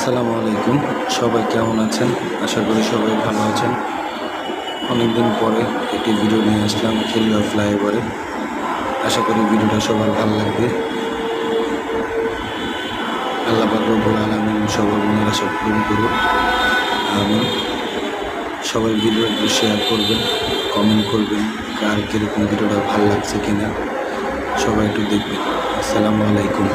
আসসালামু আলাইকুম। সবাই কেমন আছেন? আশা করি সবাই ভালো আছেন। অনেকদিন পরে একটি ভিডিও নিয়ে আসলাম, খেলুয়া ফ্লাইওভারে। আশা করি ভিডিওটা সবার ভালো লাগবে। আল্লাহ পাক রব্বুল আলামিন সবার মনের আশা পূরণ করুন আমি সবাই ভিডিওটি শেয়ার করবেন কমেন্ট করবেন, কার কীরকম ভিডিওটা ভালো লাগছে কিনা, সবাই একটু দেখবেন। আসসালামু আলাইকুম।